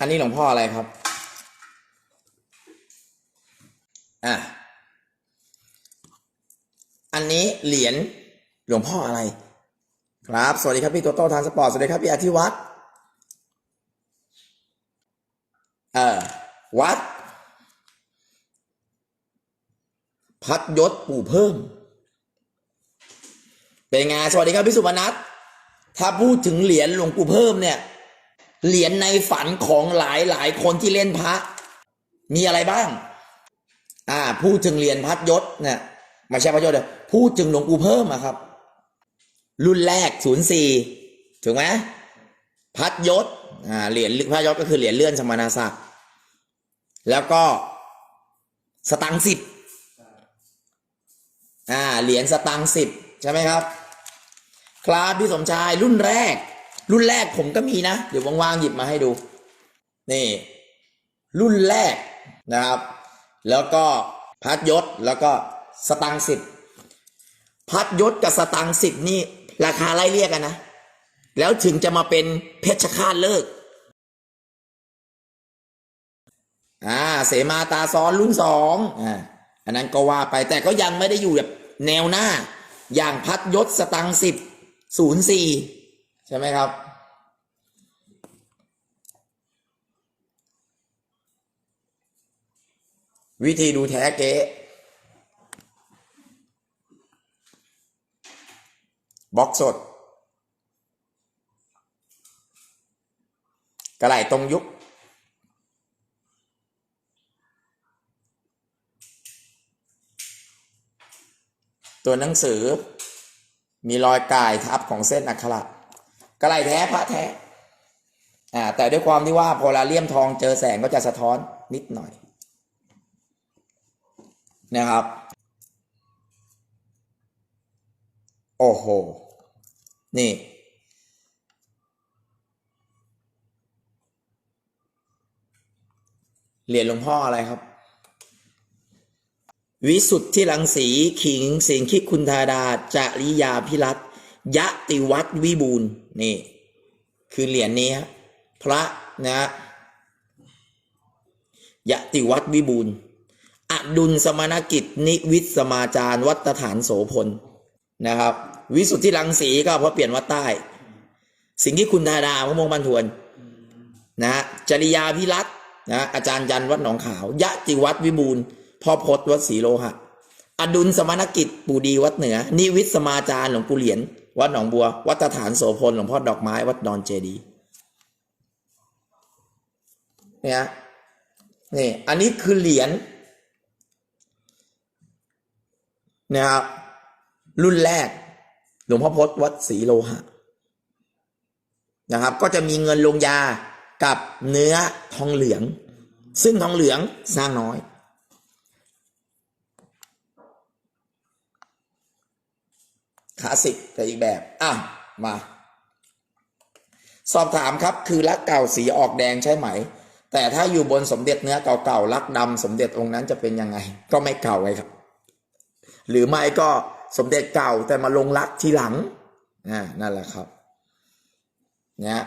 อันนี้หลวงพ่ออะไรครับ อะ อันนี้เหรียญหลวงพ่ออะไร ครับ สวัสดีครับพี่โตโต้ทานสปอร์ต สวัสดีครับพี่อาทิวัฒน์เอ่อวัด พัดยศปู่เพิ่ม เป็นไง สวัสดีครับพี่สุพนัทถ้าพูดถึงเหรียญหลวงปู่เพิ่มเนี่ย เหรียญในฝันของหลายหลายคนที่เล่นพระ มีอะไรบ้าง อ่า พูดถึงเหรียญพัดยศเนี่ยไม่ใช่พัดยศเลยพูดถึงหลวงปู่เพิ่มอะครับ รุ่นแรกศูนย์สี่ถูกไหมพัดยศอ่าเหรียญพัดยศก็คือเหรียญเลื่อนสมณศักดิ์แล้วก็สตังสิบอ่าเหรียญสตังสิบใช่ไหมครับ ครับพี่สมชายรุ่นแรก รุ่นแรกผมก็มีนะ เดี๋ยวว่างๆหยิบมาให้ดู นี่ รุ่นแรกนะครับ แล้วก็พัดยศแล้วก็สตังสิบพัดยศกับสตังสิบนี่ ราคาไล่เรียกกันนะ แล้วถึงจะมาเป็นเพชรฆาตเลิกอ่าเสมาตาซ้อนรุ่นสองอ่าอันนั้นก็ว่าไปแต่ก็ยังไม่ได้อยู่แบบแนวหน้า อย่างพัดยศสตังสิบศูนย์สี่ ใช่ไหมครับ วิธีดูแท้เก๊บล็อกสด กระไหลตรงยุคตัวหนังสือมีรอยกายทับของเส้นอักขระ กระไหล่แท้พระแท้อ่าแต่ด้วยความที่ว่าพอลาเลี่ยมทองเจอแสงก็จะสะท้อนนิดหน่อยนะครับ โอ้โห นี่ เหรียญหลวงพ่ออะไรครับ วิสุทธิรังสีขิงสิงคิคุณธาดาจริยาพิรัต ยะติวัตวิบูลนี่ คือเหรียญนี้พระนะยะติวัตวิบูลอดุลสมณกิจ นิวิตสมาจารวัตฐานโสพลนะครับ วิสุทธิรังสีก็เพราะเปลี่ยนวัดใต้ สิ่งที่คุณธาดาพระมงบันทวนนะจริยาพิรัตนะอาจารย์ยันวัดหนองขาวยะติวัตวิบูลพ่อพจน์วัดศรีโลหะ อดุลสมณกิจปู่ดีวัดเหนือ นิวิตสมาจารหลวงปู่เหรียญ วัดหนองบัว วัดฐานโสพลหลวงพ่อดอกไม้ วัดดอนเจดีย์เนี่ยนี่ อันนี้คือเหรียญนะครับรุ่นแรก หลวงพ่อพจน์วัดศรีโลหะนะครับ ก็จะมีเงินลงยากับเนื้อทองเหลือง ซึ่งทองเหลืองสร้างน้อย คลาสสิกแต่อีกแบบอะมา สอบถามครับคือลักเก่าสีออกแดงใช่ไหม แต่ถ้าอยู่บนสมเด็จเนื้อเก่าๆลักดำสมเด็จองค์นั้นจะเป็นยังไง ก็ไม่เก่าไงครับ หรือไม่ก็สมเด็จเก่าแต่มาลงลักทีหลังอ่านั่นแหละครับนะ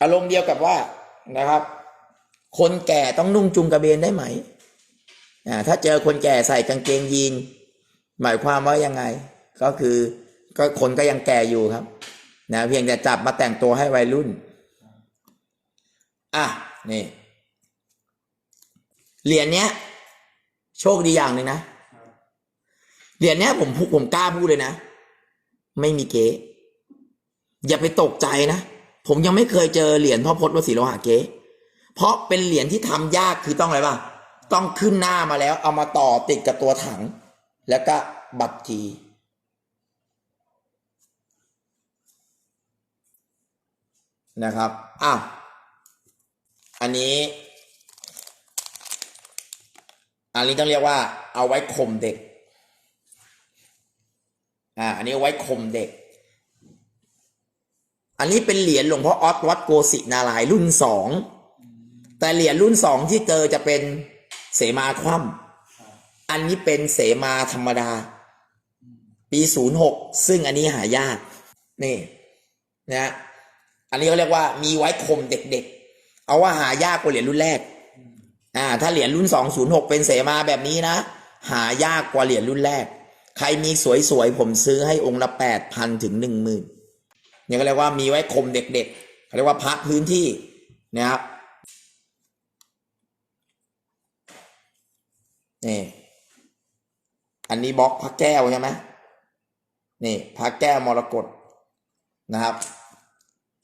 อารมณ์เดียวกับว่านะครับ คนแก่ต้องนุ่งจุงกระเบนได้ไหมอ่าถ้าเจอคนแก่ใส่กางเกงยีน หมายความว่ายังไง ก็คือก็คนก็ยังแก่อยู่ครับนะเพียงแต่จับมาแต่งตัวให้วัยรุ่น อะนี่เหรียญเนี้ย โชคดีอย่างหนึ่งนะเหรียญเนี้ยผมผมกล้าพูดเลยนะ ไม่มีเก๊อย่าไปตกใจนะ ผมยังไม่เคยเจอเหรียญพ่อพจน์วสีโลหะเก๊เพราะเป็นเหรียญที่ทำยากคือต้องอะไรบ้างต้องขึ้นหน้ามาแล้ว เอามาต่อติดกับตัวถัง แล้วก็บัตรที นะครับอ้าวอันนี้อันนี้ต้องเรียกว่า เอาไว้ข่มเด็กอ่าอันนี้ไว้ข่มเด็ก อันนี้เป็นเหรียญหลวงพ่อออสวัดโกสินารายรุ่นสองแต่เหรียญรุ่นสองที่เจอจะเป็นเสมาคว่ำอันนี้เป็นเสมาธรรมดา ปีศูนย์หกซึ่งอันนี้หายาก นี่ นะ อันนี้เขาเรียกว่ามีไว้ข่มเด็กๆ เอาว่าหายากกว่าเหรียญรุ่นแรก อ่า ถ้าเหรียญรุ่นสองศูนย์หกเป็นเสมาแบบนี้นะ หายากกว่าเหรียญรุ่นแรก ใครมีสวยๆ ผมซื้อให้องค์ละแปดพันถึงหนึ่งหมื่นเนี่ยก็เรียกว่ามีไว้คมเด็กๆเขาเรียกว่าพระพื้นที่นะครับนี่อันนี้บล็อกพระแก้วใช่ไหมนี่พระแก้วมรกตนะครับ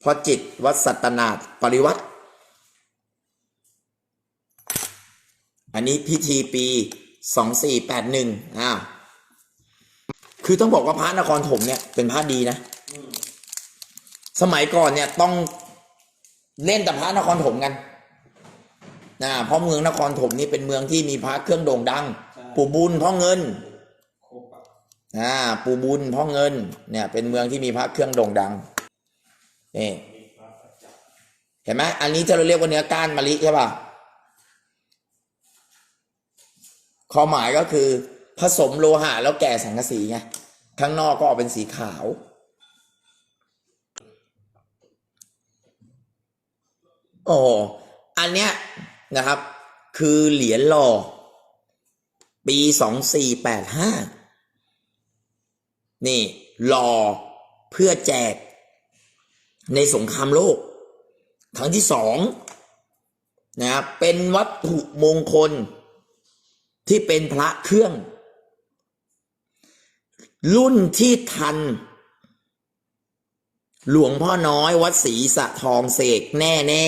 พอจิตวัดสัตนาถปริวัติ อันนี้พิธีปีสองสี่แปดหนึ่งอ้าวคือต้องบอกว่าพระนครถมเนี่ยเป็นพระดีนะ สมัยก่อนเนี่ยต้องเล่นแต่พระนครถมกันนะเพราะเมืองนครถมนี่เป็นเมืองที่มีพระเครื่องโด่งดัง ปู่บุญพ่อเงินครบอะอ่าปู่บุญพ่อเงินเนี่ย เป็นเมืองที่มีพระเครื่องโด่งดัง นี่เห็นไหมอันนี้ที่เราเรียกว่าเนื้อก้านมะลิใช่ป่ะความหมายก็คือ ผสมโลหะแล้วแก่สังกะสีไงข้างนอกก็ออกเป็นสีขาว โอ้อันเนี้ยนะครับ คือเหรียญหล่อปีสองสี่แปดห้านี่หล่อเพื่อแจก ในสงครามโลก ครั้งที่สองนะครับเป็นวัตถุมงคลที่เป็นพระเครื่อง รุ่นที่ทัน หลวงพ่อน้อยวัดศรีสะทองเสกแน่แน่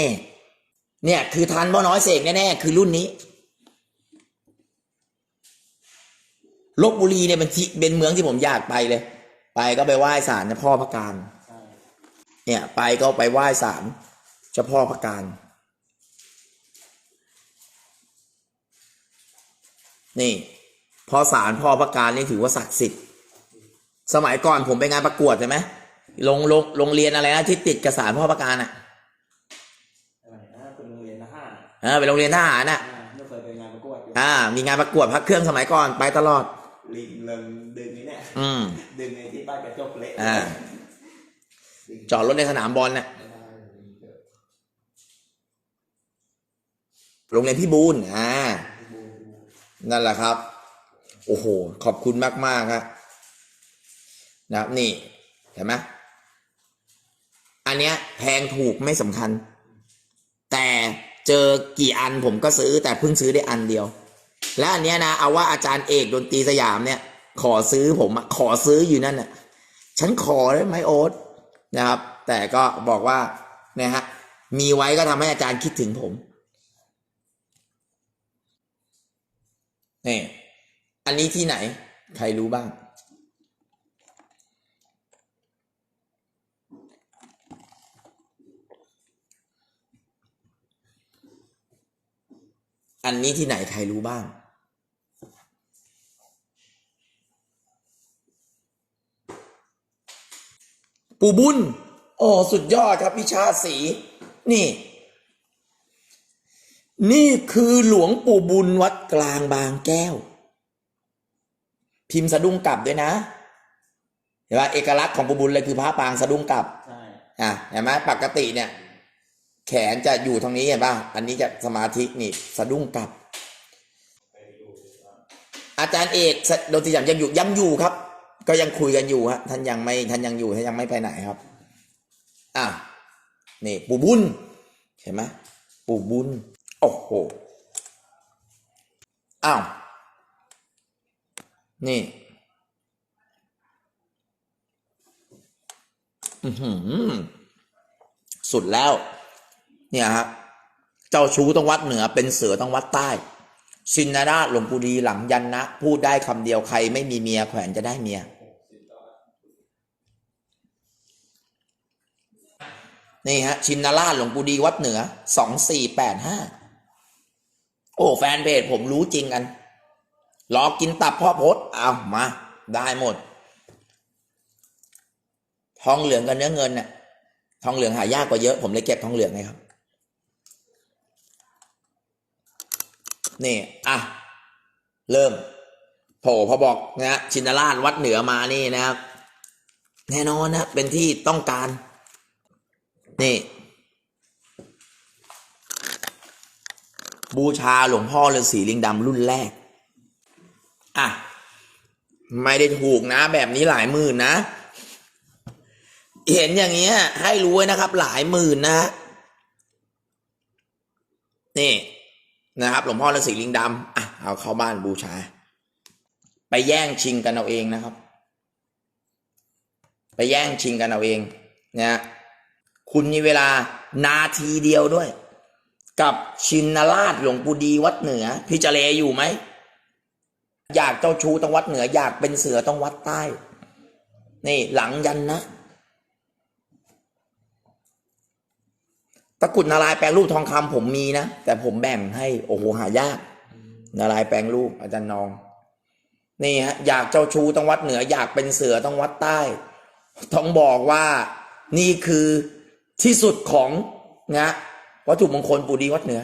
ๆเนี่ย คือทันพ่อน้อยเสกแน่ๆคือรุ่นนี้ลบบุรีเนี่ยเป็นเป็นเมืองที่ผมอยากไปเลย ไปก็ไปไหว้ศาลพ่อพระการ เนี่ยไปก็ไปไหว้ศาลเจ้าพ่อพระการ นี่พอศาลพ่อพระการนี่ถือว่าศักดิ์สิทธิ์ สมัยก่อนผมไปงานประกวดใช่ไหมโรงโรงโรงเรียนอะไรนะที่ติดกับศาลพ่อพระการอะอะไรนะเป็นโรงเรียนทหารเออเป็นโรงเรียนทหารอะอ่าไม่เคยไปงานประกวดอยู่อ่า มีงานประกวดพระเครื่องสมัยก่อนไปตลอดลิงเลิงดึงนี่เนี่ยอืมดึงในที่ป้ายกระจกเละอ่า จอดรถในสนามบอลน่ะไม่ได้ลิงเยโรงเรียนพี่บูลอ่า นั่นแหละครับ โอ้โห ขอบคุณมากๆครับนะครับ นี่ เห็นไหมอันเนี้ยแพงถูกไม่สำคัญ แต่เจอกี่อันผมก็ซื้อ แต่เพิ่งซื้อได้อันเดียว และอันเนี้ยนะเอาว่าอาจารย์เอกดนตรีสยามเนี่ย ขอซื้อผมอะขอซื้ออยู่นั่นน่ะ ฉันขอได้ไหมโอ๊ต นะครับ แต่ก็บอกว่าเนี่ยฮะมีไว้ก็ทำให้อาจารย์คิดถึงผมนี่อันนี้ที่ไหน ใครรู้บ้าง อันนี้ที่ไหนใครรู้บ้าง ปู่บุญ โอ้สุดยอดครับพิชาติสี นี่ นี่คือหลวงปู่บุญวัดกลางบางแก้ว พิมพ์สะดุ้งกลับด้วยนะเห็นไหมเอกลักษณ์ของปู่บุญเลยคือพระปางสะดุ้งกลับใช่อะเห็นไหมปกติเนี่ย แขนจะอยู่ทางนี้เห็นป่ะอันนี้จะสมาธินี่สะดุ้งกลับไปดูว่าอาจารย์เอกโดนตีจับยังอยู่ยังอยู่ครับ ก็ยังคุยกันอยู่ฮะท่านยังไม่ท่านยังอยู่ท่านยังไม่ไปไหนครับ อะนี่ปู่บุญเห็นไหมปู่บุญโอ้โหอ้าวนี่สุดแล้ว เนี่ยฮะเจ้าชู้ต้องวัดเหนือเป็นเสือต้องวัดใต้ ชินนาราชหลวงปู่ดีหลังยันนะ พูดได้คำเดียวใครไม่มีเมียแขวนจะได้เมีย นี่ฮะ ชินนาราชหลวงปู่ดีวัดเหนือสองสี่แปดห้าโอ้ แฟนเพจผมรู้จริงกันรอกินตับพ่อพดเอามา ได้หมด ทองเหลืองกับเนื้อเงินน่ะ ทองเหลืองหายากกว่าเยอะ ผมเลยเก็บทองเหลืองไงครับ นี่อะเริ่มโผล่พอบอกนะชินราชวัดเหนือมานี่นะครับ แน่นอนนะเป็นที่ต้องการ นี่ บูชาหลวงพ่อฤาษีลิงดำรุ่นแรก อะ ไม่ได้ถูกนะ แบบนี้หลายหมื่นนะ เห็นอย่างเงี้ย ให้รู้ไว้นะครับ หลายหมื่นนะ นี่ นะครับหลวงพ่อฤาษีลิงดำอะเอาเข้าบ้านบูชา ไปแย่งชิงกันเอาเองนะครับ ไปแย่งชิงกันเอาเองนะคุณมีเวลานาทีเดียวด้วย กับชินราชหลวงปู่ดีวัดเหนือพี่เจเลอยู่ไหม อยากเจ้าชูต้องวัดเหนือ อยากเป็นเสือต้องวัดใต้ นี่หลังยันนะ ตะกุดนารายแปลงรูปทองคำผมมีนะ แต่ผมแบ่งให้โอ้โหหายาก นารายแปลงรูปอาจารย์นอง นี่ฮะอยากเจ้าชูต้องวัดเหนือ อยากเป็นเสือต้องวัดใต้ ต้องบอกว่านี่คือที่สุดของนะวัตถุมงคลปู่ดีวัดเหนือ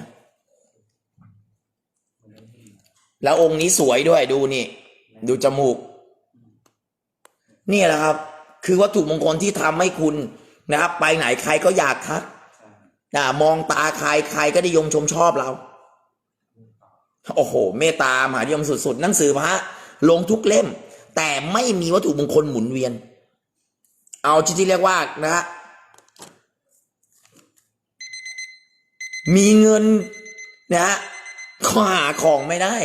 แล้วองค์นี้สวยด้วยดูนี่ ดูจมูก นี่แหละครับ คือวัตถุมงคลที่ทำให้คุณนะครับ ไปไหนใครก็อยากทัก นะมองตาใครใครก็ได้ยมชมชอบเรา โอ้โห เมตตามหานิยมสุดๆหนังสือพระลงทุกเล่ม แต่ไม่มีวัตถุมงคลหมุนเวียน เอาที่ที่เรียกว่านะฮะมีเงินนะฮะก็หาของไม่ได้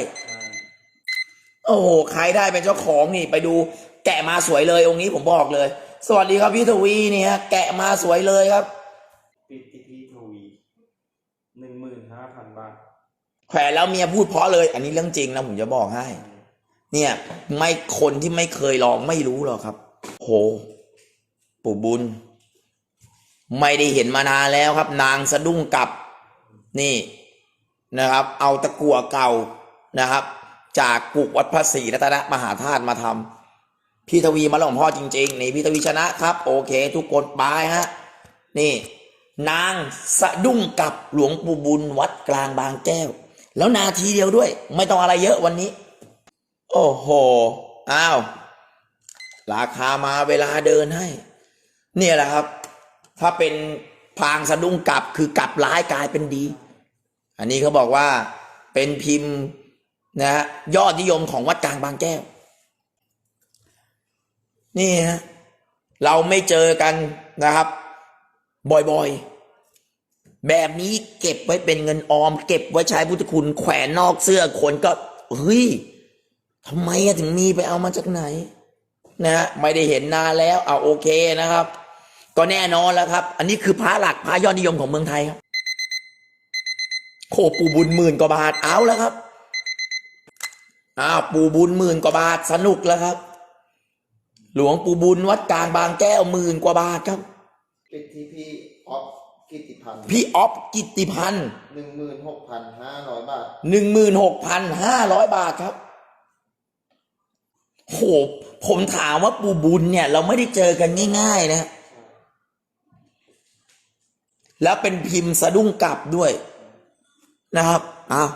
โอ้โห ใครได้เป็นเจ้าของนี่ ไปดูแกะมาสวยเลยองค์นี้ผมบอกเลย สวัสดีครับพี่ทวีนี่ฮะแกะมาสวยเลยครับ หนึ่งหมื่นห้าพันบาท แขวนแล้วเมียพูดเพราะเลย อันนี้เรื่องจริงนะผมจะบอกให้ เนี่ย ไม่คนที่ไม่เคยลองไม่รู้หรอกครับ โห ปู่บุญ ไม่ได้เห็นมานานแล้วครับ นางสะดุ้งกลับ นี่นะครับ เอาตะกั่วเก่านะครับ จากกุกวัดพระศรีรัตนมหาธาตุมาทำพี่ทวีมาหลวงพ่อจริงๆนี่พี่ทวีชนะครับ โอเค ทุกคนบายฮะ นี่ นางสะดุ้งกับหลวงปู่บุญวัดกลางบางแก้ว แล้วนาทีเดียวด้วย ไม่ต้องอะไรเยอะวันนี้ โอ้โหอ้าวราคามาเวลาเดินให้ เนี่ยแหละครับ ถ้าเป็นพางสะดุ้งกลับคือกลับร้ายกลายเป็นดี อันนี้เขาบอกว่าเป็นพิมพ์นะฮะยอดนิยมของวัดกลางบางแก้ว นี่ฮะเราไม่เจอกันนะครับ บ่อยๆ แบบนี้เก็บไว้เป็นเงินออม เก็บไว้ใช้พุทธคุณ แขวนนอกเสื้อคนก็เฮ้ยทำไมถึงมีไปเอามาจากไหน นะฮะไม่ได้เห็นนานแล้วเอาโอเคนะครับ ก็แน่นอนแล้วครับ อันนี้คือพระหลักพระยอดนิยมของเมืองไทยครับโคปูบุญหมื่นกว่าบาทเอาแล้วครับอ้าวปูบุญหมื่นกว่าบาทสนุกแล้วครับ หลวงปูบุญวัดกลางบางแก้วหมื่นกว่าบาทครับ ปิดที่พี่ออฟกิติพันธ์พี่ออฟกิตติพันธ์หนึ่งหมื่นหกพันห้าร้อยบาท หนึ่งหมื่นหกพันห้าร้อยบาทครับโหผมถามว่าปูบุญเนี่ย เราไม่ได้เจอกันง่าย ๆ นะ แล้วเป็นพิมพ์สะดุ้งกลับด้วย นะครับอ้าว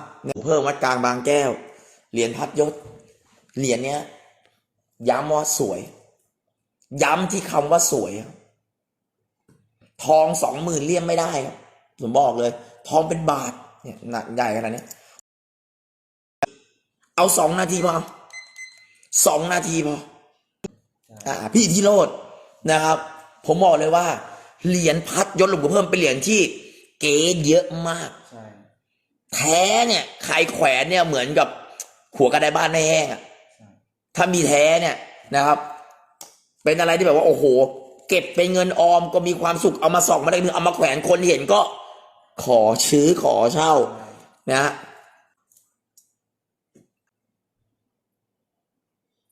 เพิ่มวัดกลางบางแก้ว เหรียญพัดยศ เหรียญเนี้ยย้ำว่าสวย ย้ำที่คำว่าสวยครับ ทองสองหมื่นเลี่ยมไม่ได้ครับผมบอกเลย ทองเป็นบาทเนี่ยหนักใหญ่ขนาดนี้ เอาสองนาทีพอสองนาทีพออ่าพี่ที่โรดนะครับ ผมบอกเลยว่า เหรียญพัดยศหลวงปู่เพิ่มเป็นเหรียญที่ เก๋เยอะมากใช่แท้เนี่ยใครแขวนเนี่ยเหมือนกับหัวกระไดบ้านไม่แห้งอะถ้ามีแท้เนี่ยนะครับ เป็นอะไรที่แบบว่าโอ้โห เก็บเป็นเงินออมก็มีความสุขเอามาส่องมาได้นึงเอามาแขวนคนเห็นก็ ขอชื้อขอเช่า นะฮะ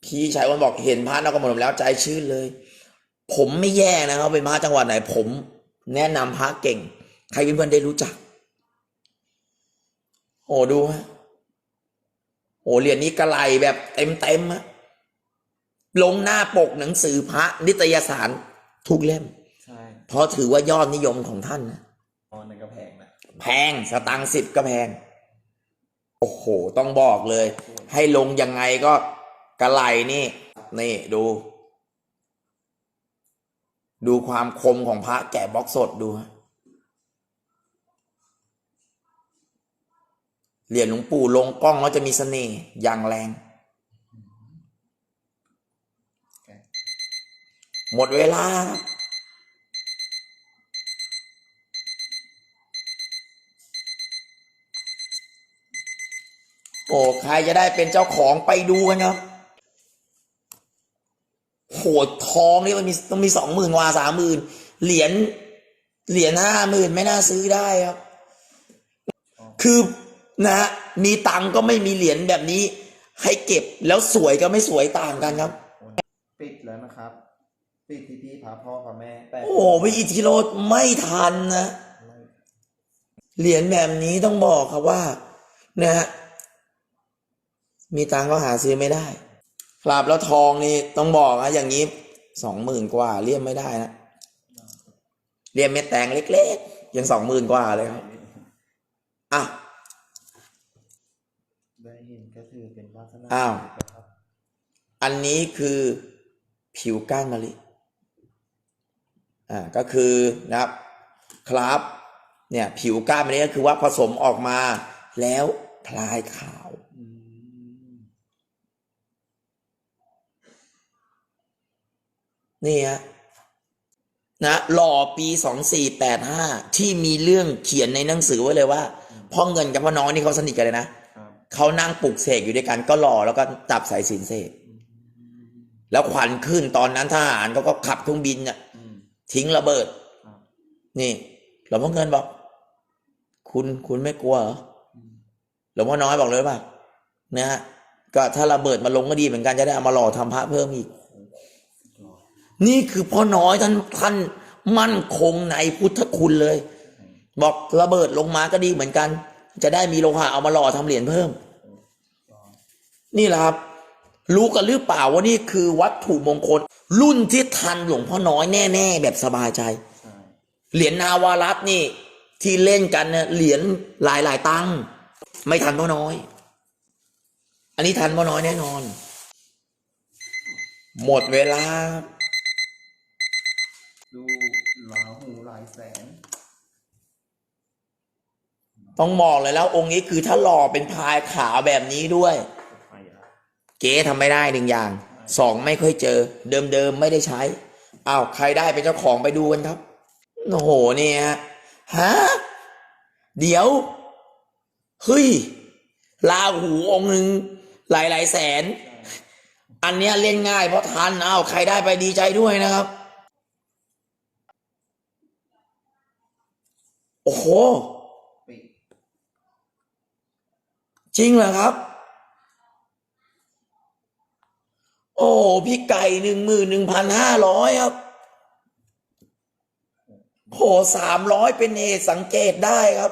พี่ชายวันบอกเห็นพระนครปฐมแล้วใจชื่นเลย ผมไม่แย่นะครับเป็นพระจังหวัดไหน ผมแนะนำพระเก่ง ใครเพื่อนได้รู้จัก โอ้ดูฮะโอ้เหรียญนี้กระไหลแบบเต็มเต็มๆฮะลงหน้าปกหนังสือพระนิตยสาร ทุกเล่ม ใช่เพราะถือว่ายอดนิยมของท่านนะตอนนั้นก็แพงนะแพงสตังค์สิบก็แพง โอ้โห ต้องบอกเลย ให้ลงยังไงก็กระไหลนี่ นี่ดู ดูความคมของพระแกะบล็อกสดดูฮะเหรียญหลวงปู่ลงกล้องแล้วจะมีเสน่ห์อย่างแรง หมดเวลา โอ้ใครจะได้เป็นเจ้าของไปดูกันครับโหทองนี่มันมีต้องมีสองหมื่นกว่าสามหมื่นเหรียญเหรียญห้าหมื่นไม่น่าซื้อได้ครับ คือนะฮะมีตังก็ไม่มีเหรียญแบบนี้ ให้เก็บแล้วสวยก็ไม่สวยต่างกันครับ ปิดแล้วนะครับ ปิดที่พี่พาพ่อพาแม่แปดโอ้โหวิอิทิโรดไม่ทันนะ เหรียญแบบนี้ต้องบอกครับว่า นะฮะมีตังค์ก็หาซื้อไม่ได้ครับแล้วทองนี่ต้องบอกนะอย่างนี้สองหมื่นกว่าเลี่ยมไม่ได้นะเลี่ยมเม็ดแตงเล็กๆ ยังสองหมื่นกว่าเลยครับอะได้เห็นก็คือเป็นวาสนาอ้าวครับอันนี้คือผิวก้านมะลิ อ่าก็คือนะครับครับเนี่ยผิวก้านมะลิก็คือว่าผสมออกมาแล้วพลายขาวอืมนี่ฮะนะหล่อปีสองสี่แปดห้าที่มีเรื่องเขียนในหนังสือไว้เลยว่าพ่อเงินกับพ่อน้อยนี่เขาสนิทกันเลยนะครับเขานั่งปลุกเสกอยู่ด้วยกันก็หล่อแล้วก็จับสายสินเสกแล้วขวัญขึ้นตอนนั้นทหารเขาก็ขับเครื่องบินน่ะอืม ทิ้งระเบิดครับนี่หลวงพ่อเงินบอก คุณคุณไม่กลัวเหรออืมหลวงพ่อน้อยบอกเลยว่านะฮะก็ถ้าระเบิดมาลงก็ดีเหมือนกันจะได้เอามาหล่อทำพระเพิ่มอีก นี่คือพ่อน้อยท่านท่านมั่นคงในพุทธคุณเลย บอกระเบิดลงมาก็ดีเหมือนกัน จะได้มีโลหะเอามาหล่อทำเหรียญเพิ่ม นี่แหละครับ รู้กันหรือเปล่าว่านี่คือวัตถุมงคล รุ่นที่ทันหลวงพ่อน้อยแน่ ๆ แบบสบายใจใช่เหรียญนาวารัตน์นี่ ที่เล่นกันเนี่ยเหรียญหลายหลายๆตังค์ไม่ทันพ่อน้อย อันนี้ทันพ่อน้อยแน่นอน หมดเวลา ดูลาหูหลายแสน ต้องบอกเลยแล้ว องค์นี้คือถ้าหล่อเป็นพายขาวแบบนี้ด้วยไฟอะเก๋ทำไม่ได้หนึ่งอย่าง สองไม่ค่อยเจอ เดิมๆไม่ได้ใช้อ้าวใครได้เป็นเจ้าของไปดูกันครับโอ้โหเนี่ยฮะฮะเดี๋ยวเฮ้ยลาหูองค์หนึ่งหลายหลายแสน อันเนี้ยเล่นง่ายเพราะทันอ้าวใครได้ไปดีใจด้วยนะครับ โอ้โหจริงเหรอครับ โอ้ พี่ไก่หนึ่งหมื่นหนึ่งพันห้าร้อยครับโหสามร้อยเป็นเหตุสังเกตได้ครับ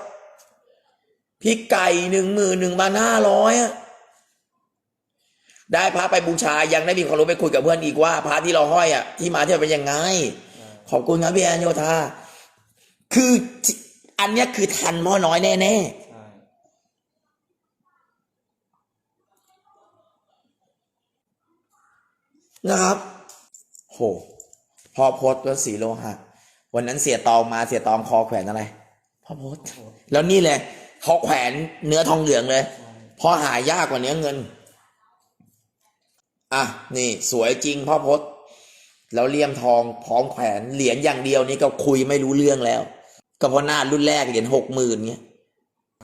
พี่ไก่หนึ่งหมื่นหนึ่งพันห้าร้อยได้พระไปบูชายังได้มีความรู้ไปคุยกับเพื่อนอีกว่าพระที่เราห้อยอะ ที่มาที่เป็นยังไง ขอบคุณครับพี่แอนโยธาคืออันนี้คือทันพ่อน้อยแน่ๆ ใช่ นะครับ โหพ่อพศวัดศรีโลหะ วันนั้นเสียตองมาเสียตองคอแขวนอะไรพ่อพศแล้วนี่เลยเขาแขวนเนื้อทองเหลืองเลยใช่เพราะหายากกว่าเนื้อเงิน อะ นี่ สวยจริงพ่อพศแล้วเลี่ยมทองพร้อมแขวนเหรียญอย่างเดียวนี่ก็คุยไม่รู้เรื่องแล้ว ก็เพราะหน้ารุ่นแรกเหรียญหกหมื่นเงี้ย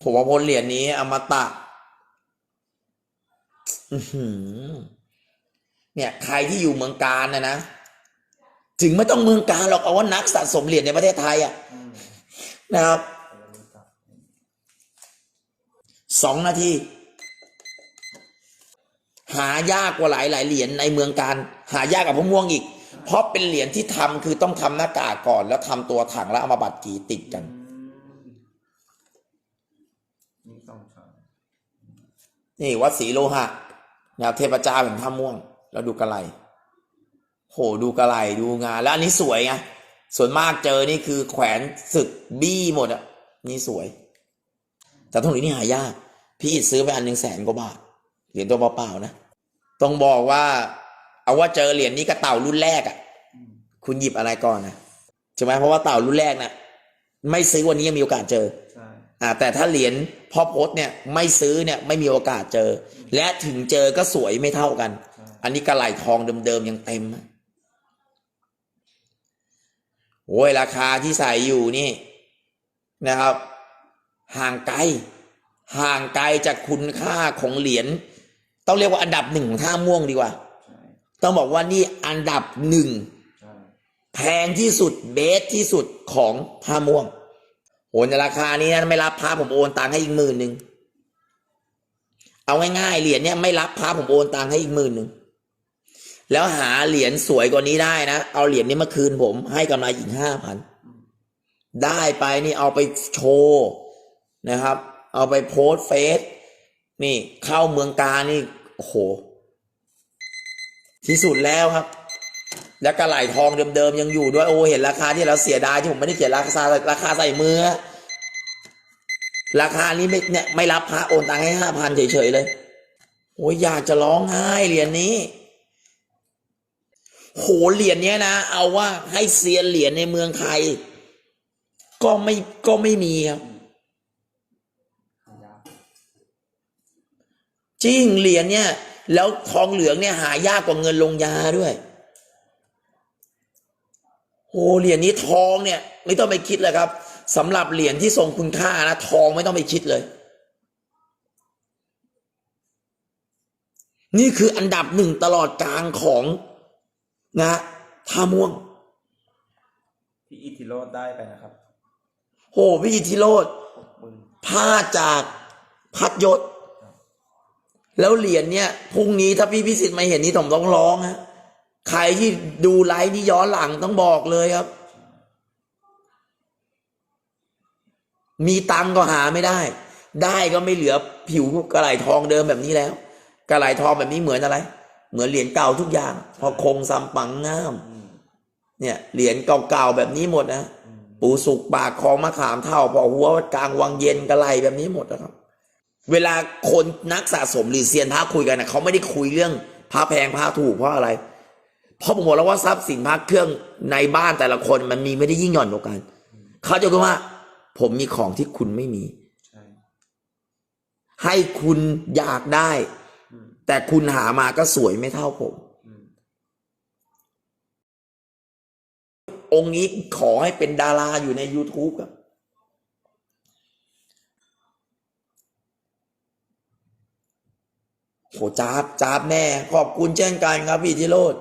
ผมว่าพลเหรียญนี้อมตะ อือหือ เนี่ยใครที่อยู่เมืองการนะนะถึงไม่ต้องเมืองการหรอกเอาว่านักสะสมเหรียญในประเทศไทยอะอืมนะครับเรารู้จักสองนาทีหายากกว่าหลายหลายๆเหรียญในเมืองการ หายากกับพวกม่วงอีก เพราะเป็นเหรียญที่ทำคือต้องทำหน้ากากก่อน แล้วทำตัวถังแล้วเอามาบัดกีติดกันอืมมีสองชั้นนี่วัดศรีโลหะนะครับเทพเจ้าแห่งท่าม่วง แล้วดูกระไลโหดูกระไลดูงาน แล้วอันนี้สวยไงส่วนมากเจอนี่คือแขวนศึกบี้หมดอะนี่สวย แต่ตรงนี้นี่หายาก พี่อิดซื้อไปอันหนึ่งแสนกว่าบาทเหรียญตัวเปล่าๆนะต้องบอกว่า เอาว่าเจอเหรียญนี้กับเต่ารุ่นแรกอะอืมคุณหยิบอะไรก่อนนะใช่ไหมเพราะว่าเต่ารุ่นแรกนะไม่ซื้อวันนี้ยังมีโอกาสเจอใช่อ่าแต่ถ้าเหรียญพ่อพจน์เนี่ยไม่ซื้อเนี่ยไม่มีโอกาสเจอ และถึงเจอก็สวยไม่เท่ากันใช่ อันนี้กระไหลทองเดิมๆยังเต็มโอ้ยราคาที่ใส่อยู่นี่นะครับ ห่างไกล ห่างไกลจากคุณค่าของเหรียญต้องเรียกว่าอันดับหนึ่งของท่าม่วงดีกว่า ต้องบอกว่านี่อันดับหนึ่งแพงที่สุดเบสที่สุดของท่าม่วงโอนในราคานี้นะไม่รับพระผมโอนตังค์ให้อีกหมื่นหนึ่งเอาง่ายๆเหรียญเนี่ยไม่รับพระผมโอนตังค์ให้อีกหมื่นหนึ่ง แล้วหาเหรียญสวยกว่านี้ได้นะ เอาเหรียญนี้มาคืนผม ให้กำไรอีกห้าพัน ได้ไปนี่เอาไปโชว์นะครับ เอาไปโพสเฟซนี่เข้าเมืองกานี่โอ้โห ที่สุดแล้วครับ แล้วกระไหลทองเดิมๆยังอยู่ด้วยโอ้เห็นราคาที่เราเสียดายที่ผมไม่ได้เขียนราคาราคาใส่มือ ราคานี้ไม่เนี่ยไม่รับพระโอนตังค์ให้ห้าพันเฉยๆเลยโอ้ยอยากจะร้องไห้เหรียญนี้ โหเหรียญเนี้ยนะ เอาว่าให้เซียนเหรียญในเมืองไทย ก็ไม่ก็ไม่มีครับจริงเหรียญเนี่ย แล้วทองเหลืองเนี่ยหายากกว่าเงินลงยาด้วยโอ้เหรียญนี้ทองเนี่ย ไม่ต้องไปคิดเลยครับสำหรับเหรียญที่ทรงคุณค่านะทองไม่ต้องไปคิดเลย นี่คืออันดับหนึ่งตลอดกลางของ นะท่าม่วง พี่อิทธิโรดได้ไปนะครับโหพี่อิทธิโรดหกหมื่นพลาดจากพัดยศ แล้วเหรียญเนี่ยพรุ่งนี้ถ้าพี่พิสิทธิ์มาเห็นนี่ผมต้องร้องฮะใครที่ดูไลฟ์นี่ย้อนหลังต้องบอกเลยครับ มีตังค์ก็หาไม่ได้ ได้ก็ไม่เหลือผิวกระไหลทองเดิมแบบนี้แล้ว กระไหลทองแบบนี้เหมือนอะไร เหมือนเหรียญเก่าทุกอย่าง พอคงซัมปังงามอืมเนี่ยเหรียญเก่าๆแบบนี้หมดนะอืมปูสุกปากคลองมะขามเท่า พอหัวกลางวังเย็นกระไหลแบบนี้หมดนะครับ เวลาคนนักสะสมหรือเซียนพระคุยกันนะเขาไม่ได้คุยเรื่องพระแพงพระถูกเพราะอะไร เพราะผมบอกแล้วว่าทรัพย์สินพระเครื่องในบ้านแต่ละคนมันมีไม่ได้ยิ่งหย่อนกว่ากันเขาจะรู้ว่า ผมมีของที่คุณไม่มีใช่ให้คุณอยากได้อืม แต่คุณหามาก็สวยไม่เท่าผมอืมองค์นี้ขอให้เป็นดาราอยู่ใน YouTube ครับโหจ้าบจ้าบแน่ ขอบคุณเช่นกันครับพี่ธิโรด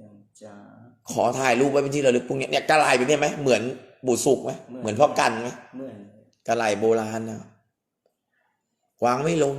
ยังจ้าขอถ่ายรูปไว้เป็นที่ระลึกพวกเนี้ยเนี่ยกระไหลแบบนี้ไหมเหมือนบุสุกไหมเหมือนพ่อกันไหมเหมือนกระไหลโบราณนะวางไม่ลง